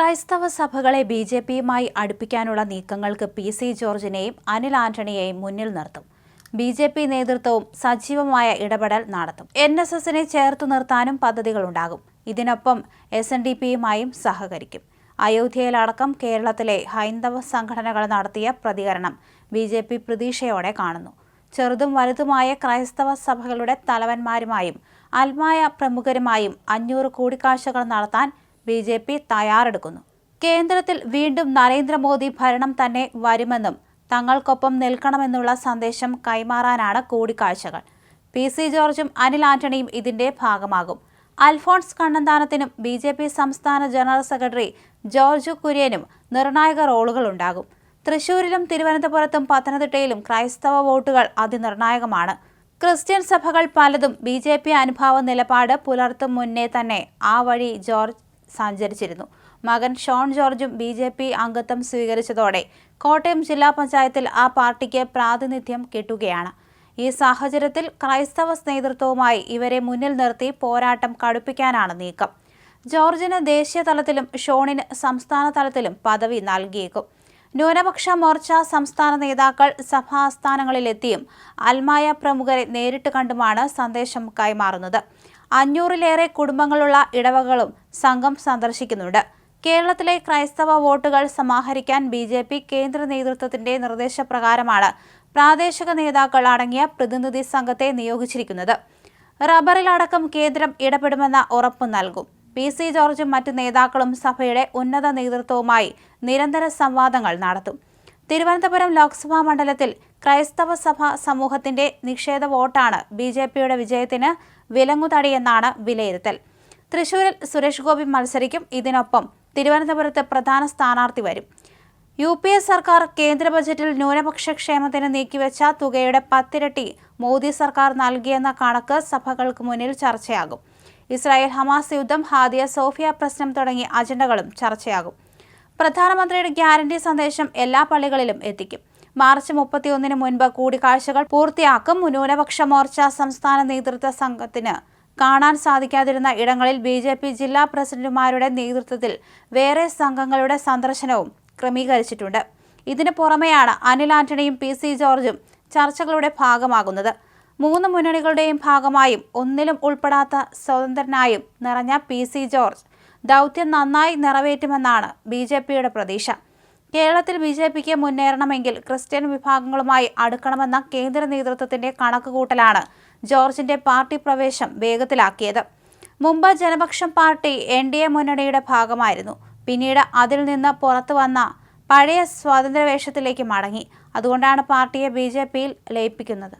ക്രൈസ്തവ സഭകളെ B J പിയുമായി അടുപ്പിക്കാനുള്ള നീക്കങ്ങൾക്ക് പി സി ജോർജിനെയും അനിൽ ആന്റണിയെയും മുന്നിൽ നിർത്തും. ബി ജെ പി നേതൃത്വവും സജീവമായ ഇടപെടൽ നടത്തും. എൻ എസ് എസിനെ ചേർത്ത് നിർത്താനും പദ്ധതികളുണ്ടാകും. ഇതിനൊപ്പം എസ് എൻ ഡി പിയുമായും സഹകരിക്കും. അയോധ്യയിലടക്കം കേരളത്തിലെ ഹൈന്ദവ സംഘടനകൾ നടത്തിയ പ്രതികരണം ബി ജെ പി പ്രതീക്ഷയോടെ കാണുന്നു. ചെറുതും വലുതുമായ ക്രൈസ്തവ സഭകളുടെ തലവന്മാരുമായും അൽമായ പ്രമുഖരുമായും അഞ്ഞൂറ് കൂടിക്കാഴ്ചകൾ നടത്താൻ ബി ജെ പി തയ്യാറെടുക്കുന്നു. കേന്ദ്രത്തിൽ വീണ്ടും നരേന്ദ്രമോദി ഭരണം തന്നെ വരുമെന്നും തങ്ങൾക്കൊപ്പം നിൽക്കണമെന്നുള്ള സന്ദേശം കൈമാറാനാണ് കൂടിക്കാഴ്ചകൾ. പി സി ജോർജും അനിൽ ആന്റണിയും ഇതിന്റെ ഭാഗമാകും. അൽഫോൺസ് കണ്ണന്താനത്തിനും ബി ജെ പി സംസ്ഥാന ജനറൽ സെക്രട്ടറി ജോർജ് കുര്യനും നിർണായക റോളുകൾ ഉണ്ടാകും. തൃശൂരിലും തിരുവനന്തപുരത്തും പത്തനംതിട്ടയിലും ക്രൈസ്തവ വോട്ടുകൾ അതിനിർണായകമാണ്. ക്രിസ്ത്യൻ സഭകൾ പലതും ബി ജെ പി അനുഭാവ നിലപാട് പുലർത്തും മുന്നേ തന്നെ ആ വഴി ജോർജ് സഞ്ചരിച്ചിരുന്നു. മകൻ ഷോൺ ജോർജും ബി ജെ പി അംഗത്വം സ്വീകരിച്ചതോടെ കോട്ടയം ജില്ലാ പഞ്ചായത്തിൽ ആ പാർട്ടിക്ക് പ്രാതിനിധ്യം കിട്ടുകയാണ്. ഈ സാഹചര്യത്തിൽ ക്രൈസ്തവ നേതൃത്വവുമായി ഇവരെ മുന്നിൽ നിർത്തി പോരാട്ടം കടുപ്പിക്കാനാണ് നീക്കം. ജോർജിന് ദേശീയ തലത്തിലും ഷോണിന് സംസ്ഥാന തലത്തിലും പദവി നൽകിയേക്കും. ന്യൂനപക്ഷ മോർച്ച സംസ്ഥാന നേതാക്കൾ സഭാസ്ഥാനങ്ങളിലെത്തിയും അൽമായ പ്രമുഖരെ നേരിട്ട് കണ്ടുമാണ് സന്ദേശം കൈമാറുന്നത്. അഞ്ഞൂറിലേറെ കുടുംബങ്ങളുള്ള ഇടവകളും സംഘം സന്ദർശിക്കുന്നുണ്ട്. കേരളത്തിലെ ക്രൈസ്തവ വോട്ടുകൾ സമാഹരിക്കാൻ ബി ജെ പി കേന്ദ്ര നേതൃത്വത്തിന്റെ നിർദ്ദേശപ്രകാരമാണ് പ്രാദേശിക നേതാക്കൾ അടങ്ങിയ പ്രതിനിധി സംഘത്തെ നിയോഗിച്ചിരിക്കുന്നത്. റബ്ബറിലടക്കം കേന്ദ്രം ഇടപെടുമെന്ന ഉറപ്പ് നൽകും. പി സി ജോർജും മറ്റ് നേതാക്കളും സഭയുടെ ഉന്നത നേതൃത്വവുമായി നിരന്തര സംവാദങ്ങൾ നടത്തും. തിരുവനന്തപുരം ലോക്സഭാ മണ്ഡലത്തിൽ ക്രൈസ്തവ സഭ സമൂഹത്തിന്റെ നിഷേധ വോട്ടാണ് ബി ജെ പിയുടെ വിജയത്തിന് വിലങ്ങുതടിയെന്നാണ് വിലയിരുത്തൽ. തൃശൂരിൽ സുരേഷ് ഗോപി മത്സരിക്കും. ഇതിനൊപ്പം തിരുവനന്തപുരത്ത് പ്രധാന സ്ഥാനാർത്ഥി വരും. യു പി എ സർക്കാർ കേന്ദ്ര ബജറ്റിൽ ന്യൂനപക്ഷ ക്ഷേമത്തിന് നീക്കിവെച്ച തുകയുടെ പത്തിരട്ടി മോദി സർക്കാർ നൽകിയെന്ന കണക്ക് സഭകൾക്ക് മുന്നിൽ ചർച്ചയാകും. ഇസ്രായേൽ ഹമാസ് യുദ്ധം ഹാദിയ സോഫിയ പ്രശ്നം തുടങ്ങിയ അജണ്ടകളും ചർച്ചയാകും. പ്രധാനമന്ത്രിയുടെ ഗ്യാരണ്ടി സന്ദേശം എല്ലാ പള്ളികളിലും എത്തിക്കും. മാർച്ച് മുപ്പത്തിയൊന്നിന് മുൻപ് കൂടിക്കാഴ്ചകൾ പൂർത്തിയാക്കും ന്യൂനപക്ഷ മോർച്ച സംസ്ഥാന നേതൃത്വ സംഘത്തിന്. കാണാൻ സാധിക്കാതിരുന്ന ഇടങ്ങളിൽ ബി ജെ പി ജില്ലാ പ്രസിഡന്റുമാരുടെ നേതൃത്വത്തിൽ വേറെ സംഘങ്ങളുടെ സന്ദർശനവും ക്രമീകരിച്ചിട്ടുണ്ട്. ഇതിനു പുറമെയാണ് അനിൽ ആന്റണിയും പി സി ജോർജും ചർച്ചകളുടെ ഭാഗമാകുന്നത്. മൂന്ന് മുന്നണികളുടെയും ഭാഗമായും ഒന്നിലും ഉൾപ്പെടാത്ത സ്വതന്ത്രനായും നിറഞ്ഞ പി സി ജോർജ്. ദൗത്യം നന്നായി നിറവേറ്റുമെന്നാണ് ബി ജെ പിയുടെ പ്രതീക്ഷ. കേരളത്തിൽ ബി ജെ പിക്ക് മുന്നേറണമെങ്കിൽ ക്രിസ്ത്യൻ വിഭാഗങ്ങളുമായി അടുക്കണമെന്ന കേന്ദ്ര നേതൃത്വത്തിന്റെ കണക്കുകൂട്ടലാണ് ജോർജിന്റെ പാർട്ടി പ്രവേശം വേഗത്തിലാക്കിയത്. മുമ്പ് Janapaksham party N D A മുന്നണിയുടെ ഭാഗമായിരുന്നു. പിന്നീട് അതിൽ നിന്ന് പുറത്തു വന്ന പഴയ സ്വാതന്ത്ര്യവേഷത്തിലേക്ക് മടങ്ങി. അതുകൊണ്ടാണ് പാർട്ടിയെ ബി ജെ പിയിൽ ലയിപ്പിക്കുന്നത്.